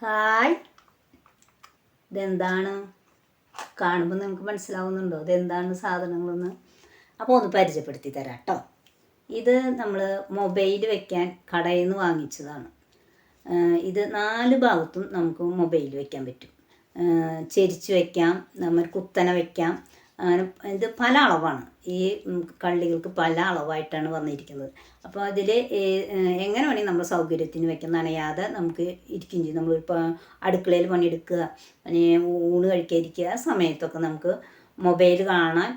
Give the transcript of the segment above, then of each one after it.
Hi. ഇതെന്താണ്? കാണുമ്പോൾ നിങ്ങൾക്ക് മനസ്സിലാവുന്നുണ്ടോ? ഇതെന്താണ് സാധനങ്ങളെന്ന്? അപ്പോൾ ഒന്ന് പരിചയപ്പെടുത്തി തരാം കേട്ടോ ഇത് നമ്മൾ മൊബൈൽ വെക്കാൻ കടയിൽ നിന്ന് വാങ്ങിച്ചതാണ് ഇത് നാല് ഭാഗത്തും നമുക്ക് മൊബൈൽ വെക്കാൻ പറ്റും. ചെരിച്ച് വെക്കാം നമ്മൾ കുത്തനെ വെക്കാം. അങ്ങനെ ഇത് പല അളവാണ്. ഈ കള്ളികൾക്ക് പല അളവായിട്ടാണ് വന്നിരിക്കുന്നത്. അപ്പോൾ അതിൽ എങ്ങനെ വേണമെങ്കിൽ നമ്മുടെ സൗകര്യത്തിന് വെക്കാം. നനയാതെ നമുക്ക് ഇരിക്കുകയും ചെയ്യും. നമ്മളിപ്പോൾ അടുക്കളയിൽ പണിയെടുക്കുക അല്ലെങ്കിൽ ഊണ് കഴിക്കാതിരിക്കുക ആ സമയത്തൊക്കെ നമുക്ക് മൊബൈൽ കാണാൻ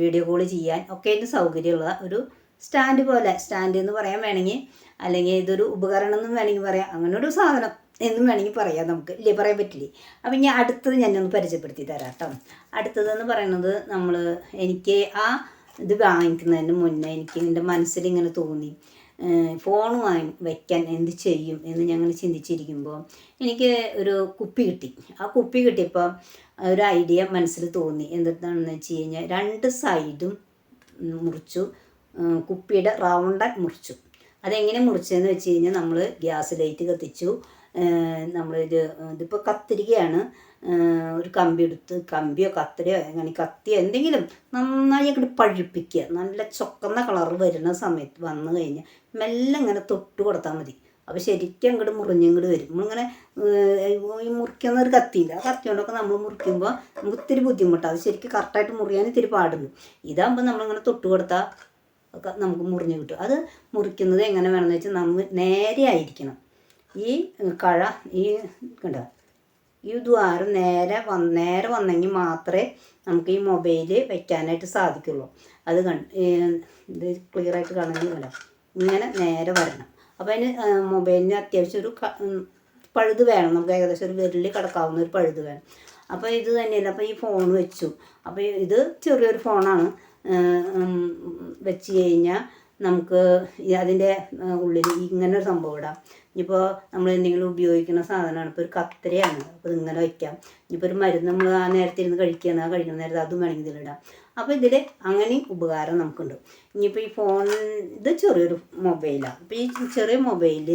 വീഡിയോ കോൾ ചെയ്യാൻ ഒക്കെ ഇതിന് സൗകര്യമുള്ള ഒരു സ്റ്റാൻഡ് പോലെ സ്റ്റാൻഡ് എന്ന് പറയാൻ വേണമെങ്കിൽ അല്ലെങ്കിൽ ഇതൊരു ഉപകരണം എന്നും വേണമെങ്കിൽ പറയാം അങ്ങനെ ഒരു സാധനം എന്നും വേണമെങ്കിൽ പറയാം നമുക്ക് ഇല്ലേ? പറയാൻ പറ്റില്ലേ? അപ്പം ഞാൻ അടുത്തത് ഞാനൊന്ന് പരിചയപ്പെടുത്തി തരാം കേട്ടോ. അടുത്തതെന്ന് പറയുന്നത് നമ്മൾ എനിക്ക് ആ ഇത് വാങ്ങിക്കുന്നതിന് മുന്നേ എനിക്ക് എന്റെ മനസ്സിൽ ഇങ്ങനെ തോന്നി ഫോൺ വാങ്ങി വയ്ക്കാൻ എന്ത് ചെയ്യും എന്ന് ഞങ്ങൾ ചിന്തിച്ചിരിക്കുമ്പോൾ എനിക്ക് ഒരു കുപ്പി കിട്ടി. ആ കുപ്പി കിട്ടിയപ്പോൾ ഒരു ഐഡിയ മനസ്സിൽ തോന്നി. എന്താണെന്ന് വെച്ച് കഴിഞ്ഞാൽ രണ്ട് സൈഡും മുറിച്ചു കുപ്പിയുടെ റൗണ്ടായി മുറിച്ചു. അതെങ്ങനെ മുറിച്ചതെന്ന് വെച്ച് കഴിഞ്ഞാൽ നമ്മൾ ഗ്യാസ് ലൈറ്റ് കത്തിച്ചു. നമ്മളിത് ഇതിപ്പോൾ കത്തിരികയാണ് ഒരു കമ്പി എടുത്ത് കമ്പിയോ കത്തിരിയോ അങ്ങനെ കത്തിയോ എന്തെങ്കിലും നന്നായി അങ്ങോട്ട് പഴുപ്പിക്കുക. നല്ല ചൊക്കുന്ന കളർ വരുന്ന സമയത്ത് വന്നു കഴിഞ്ഞാൽ മെല്ലെ ഇങ്ങനെ തൊട്ട് കൊടുത്താൽ മതി. അപ്പോൾ ശരിക്കും അങ്ങോട്ട് മുറിഞ്ഞിങ്ങോട്ട് വരും. നമ്മളിങ്ങനെ ഈ മുറിക്കുന്ന ഒരു കത്തിയില്ല. ആ കത്തി കൊണ്ടൊക്കെ നമ്മൾ മുറിക്കുമ്പോൾ നമുക്ക് ഇത്തിരി ബുദ്ധിമുട്ടാണ് അത് ശരിക്കും കറക്റ്റായിട്ട് മുറിയാൻ ഇത്തിരി പാടുള്ളൂ. ഇതാകുമ്പോൾ നമ്മളിങ്ങനെ തൊട്ട് കൊടുത്താൽ ഒക്കെ നമുക്ക് മുറിഞ്ഞ് കിട്ടും. അത് മുറിക്കുന്നത് എങ്ങനെ വേണമെന്ന് വെച്ചാൽ നമ്മൾ നേരെ ആയിരിക്കണം. ഈ കഴ ഈ കണ്ട? ഈ ദ്വാരം നേരെ വന്ന് നേരെ വന്നെങ്കിൽ മാത്രമേ നമുക്ക് ഈ മൊബൈൽ വയ്ക്കാനായിട്ട് സാധിക്കുള്ളൂ. അത് കണ്ട് ഇത് ക്ലിയർ ആയിട്ട് വേണം ഇങ്ങനെ നേരെ വരണം. അപ്പോൾ അതിന് മൊബൈലിന് അത്യാവശ്യം ഒരു പഴുത് വേണം. നമുക്ക് ഏകദേശം ഒരു വിരലിൽ കിടക്കാവുന്ന ഒരു പഴുത് വേണം. അപ്പോൾ ഇത് തന്നെയല്ല. അപ്പോൾ ഈ ഫോൺ വെച്ചു. അപ്പോൾ ഇത് ചെറിയൊരു ഫോണാണ് വെച്ച് കഴിഞ്ഞാൽ നമുക്ക് അതിന്റെ ഉള്ളിൽ ഇങ്ങനെ ഒരു സംഭവം ഇടാം. ഇനിയിപ്പോൾ നമ്മൾ എന്തെങ്കിലും ഉപയോഗിക്കുന്ന സാധനമാണ്. ഇപ്പോൾ ഒരു കത്തരയാണ് അപ്പോൾ ഇതിങ്ങനെ വയ്ക്കാം ഇനിയിപ്പോൾ ഒരു മരുന്ന് നമ്മൾ ആ നേരത്തെ ഇരുന്ന് കഴിക്കുന്ന കഴിക്കുന്ന നേരത്തെ അതും വേണമെങ്കിൽ ഇതിലിടാം അപ്പോൾ ഇതിൽ അങ്ങനെയും ഉപകാരം നമുക്കുണ്ട്. ഇനിയിപ്പോൾ ഈ ഫോൺ ഇത് ചെറിയൊരു മൊബൈലാണ് അപ്പോൾ ഈ ചെറിയ മൊബൈൽ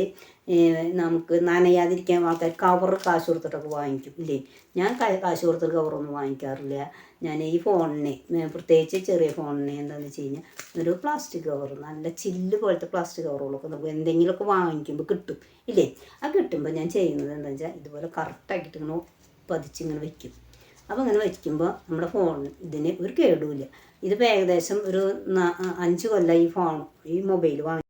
നമുക്ക് നനയാതിരിക്കാൻ ആൾക്കാർ കവർ കാശ് കൊടുത്തിട്ടൊക്കെ വാങ്ങിക്കും ഇല്ലേ? ഞാൻ കാശ് കൊടുത്തിട്ട് കവറൊന്നും വാങ്ങിക്കാറില്ല. ഞാൻ ഈ ഫോണിനെ പ്രത്യേകിച്ച് ചെറിയ ഫോണിനെ എന്താണെന്ന് വെച്ച് കഴിഞ്ഞാൽ ഒരു പ്ലാസ്റ്റിക് കവർ നല്ല ചില്ല് പോലത്തെ പ്ലാസ്റ്റിക് കവറുകളൊക്കെ നമുക്ക് എന്തെങ്കിലുമൊക്കെ വാങ്ങിക്കുമ്പോൾ കിട്ടും ഇല്ലേ? ആ കിട്ടുമ്പോൾ ഞാൻ ചെയ്യുന്നത് എന്താണെന്ന് വെച്ചാൽ ഇതുപോലെ കറക്റ്റാക്കിയിട്ട് ഇങ്ങനെ പതിച്ചിങ്ങനെ വയ്ക്കും. അപ്പോൾ അങ്ങനെ വയ്ക്കുമ്പോൾ നമ്മുടെ ഫോൺ ഇതിന് ഒരു കേടുമില്ല ഇതിപ്പോൾ ഏകദേശം ഒരു അഞ്ച് കൊല്ലം ഈ ഫോൺ ഈ മൊബൈൽ വാങ്ങി.